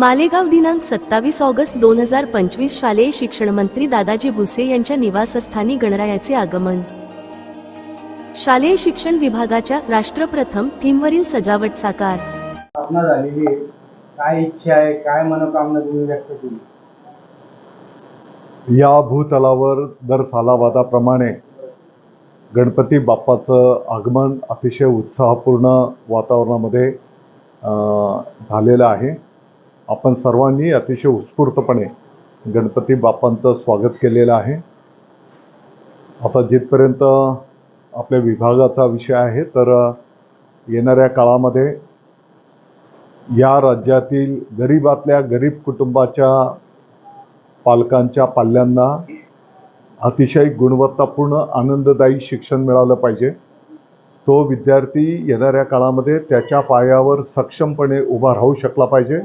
मालेगाव दिनांक सत्तावीस ऑगस्ट दोन हजार पंचवीस शालेय शिक्षण मंत्री दादाजी भुसे यांच्या निवासस्थानी गणरायाचे आगमन. शालेय शिक्षण विभागाच्या राष्ट्रप्रथम थीमवरील सजावट साकार. स्थापना झालेली आहे. काय इच्छा आहे? काय मनोकामना तुम्ही व्यक्त केली? या भूतलावर दर सालावादाप्रमाणे गणपती बाप्पाचं आगमन अतिशय उत्साहपूर्ण वातावरणामध्ये झालेलं आहे. आपण सर्वांनी अतिशय उत्स्फूर्तपणे गणपती बाप्पांचं स्वागत केलेलं आहे. आता जिथपर्यंत आपल्या विभागाचा विषय आहे तर येणाऱ्या काळामध्ये या राज्यातील गरीबातल्या गरीब कुटुंबाच्या पालकांच्या पाल्यांना अतिशय गुणवत्तापूर्ण आनंददायी शिक्षण मिळालं पाहिजे. तो विद्यार्थी येणाऱ्या काळामध्ये त्याच्या पायावर सक्षमपणे उभा राहू शकला पाहिजे.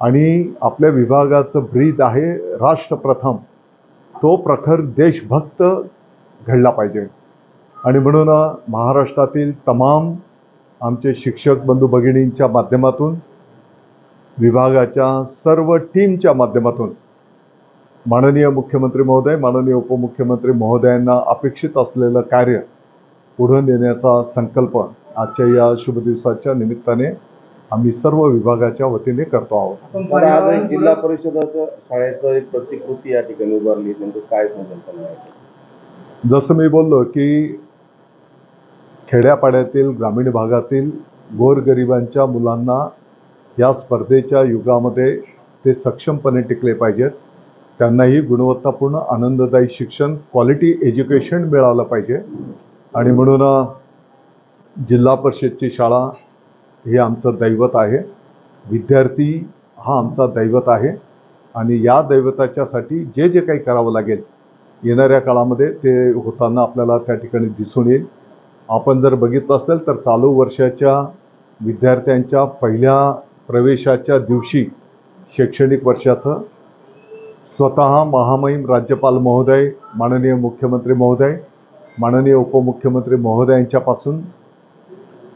आणि आपल्या विभागाचं ब्रीद आहे राष्ट्रप्रथम. तो प्रखर देशभक्त घडला पाहिजे. आणि म्हणून महाराष्ट्रातील तमाम आमचे शिक्षक बंधू भगिनींच्या माध्यमातून विभागाच्या सर्व टीमच्या माध्यमातून माननीय मुख्यमंत्री महोदय माननीय उपमुख्यमंत्री महोदयांना अपेक्षित असलेलं कार्य पुढे नेण्याचा संकल्प आजच्या या शुभ दिवसाच्या निमित्ताने आम्ही सर्व विभागाच्या वतीने करतो आहोत. आज एक जिल्हा परिषदाचं शाळेचं एक प्रतिकृती या ठिकाणी उभारली काय जसं मी बोललो की खेड्यापाड्यातील ग्रामीण भागातील गोरगरिबांच्या मुलांना या स्पर्धेच्या युगामध्ये ते सक्षमपणे टिकले पाहिजेत. त्यांनाही गुणवत्तापूर्ण आनंददायी शिक्षण क्वालिटी एज्युकेशन मिळालं पाहिजे. आणि म्हणून जिल्हा परिषदची शाळा हे आमचं दैवत आहे. विद्यार्थी हा आमचा दैवत आहे. आणि या दैवताच्यासाठी जे जे काही करावं लागेल येणाऱ्या काळामध्ये ते होताना आपल्याला त्या ठिकाणी दिसून येईल. आपण जर बघितलं असेल तर चालू वर्षाच्या विद्यार्थ्यांच्या पहिल्या प्रवेशाच्या दिवशी शैक्षणिक वर्षाचं स्वतः महामहिम राज्यपाल महोदय माननीय मुख्यमंत्री महोदय माननीय उपमुख्यमंत्री महोदयांच्यापासून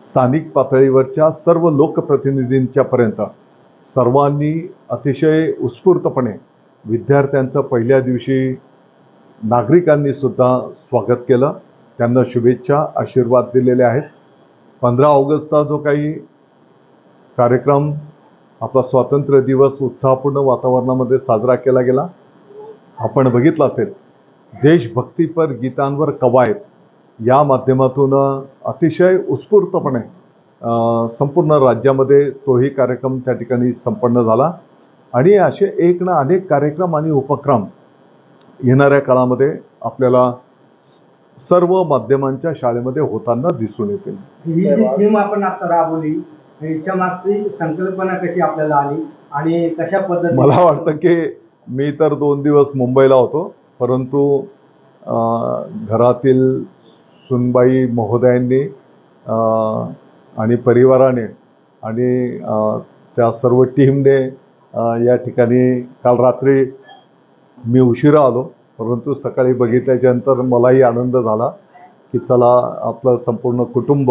स्थानिक पातळीवरच्या सर्व लोकप्रतिनिधींच्यापर्यंत सर्वांनी अतिशय उत्स्फूर्तपणे विद्यार्थ्यांचं पहिल्या दिवशी नागरिकांनी सुद्धा स्वागत केलं. त्यांना शुभेच्छा आशीर्वाद दिलेले आहेत. पंधरा ऑगस्टचा जो काही कार्यक्रम आपला स्वातंत्र्य दिवस उत्साहपूर्ण वातावरणामध्ये साजरा केला गेला आपण बघितलं असेल देशभक्तीपर गीतांवर कवायत. या माध्यमातून अतिशय उत्स्फूर्तपणे संपूर्ण राज्यामध्ये तोही कार्यक्रम त्या ठिकाणी संपन्न झाला. आणि असे एक ना अनेक कार्यक्रम आणि उपक्रम येणाऱ्या काळामध्ये आपल्याला सर्व माध्यमांच्या शाळेमध्ये होताना दिसून येतील. ही आपण आता राबवली. याच्या मागची संकल्पना कशी आपल्याला आली आणि कशा पद्धतीने मला वाटतं की मी तर दोन दिवस मुंबईला होतो परंतु घरातील सुनबाई महोदयांनी आणि परिवाराने आणि त्या सर्व टीमने या ठिकाणी काल रात्री मी उशिरा आलो. परंतु सकाळी बघितल्याच्यानंतर मलाही आनंद झाला की चला आपलं संपूर्ण कुटुंब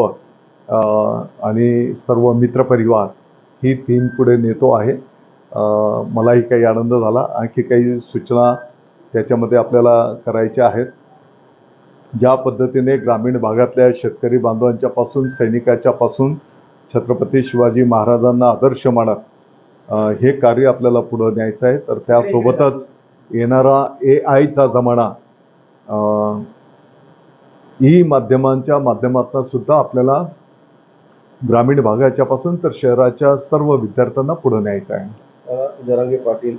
आणि सर्व मित्रपरिवार ही थीम पुढे नेतो आहे. मलाही काही आनंद झाला. आणखी काही सूचना त्याच्यामध्ये आपल्याला करायच्या आहेत. ज्या पद्धतीने ग्रामीण भागातल्या शेतकरी बांधवांच्या पासून सैनिकाच्या पासून छत्रपती शिवाजी महाराजांना आदर्श मानत हे कार्य आपल्याला पुढं न्यायचं आहे. तर त्यासोबतच येणारा ए आयचा जमाना अं, ई माध्यमांच्या माध्यमातून सुद्धा आपल्याला ग्रामीण भागाच्या पासून तर शहराच्या सर्व विद्यार्थ्यांना पुढे न्यायचं आहे. जरांगे पाटील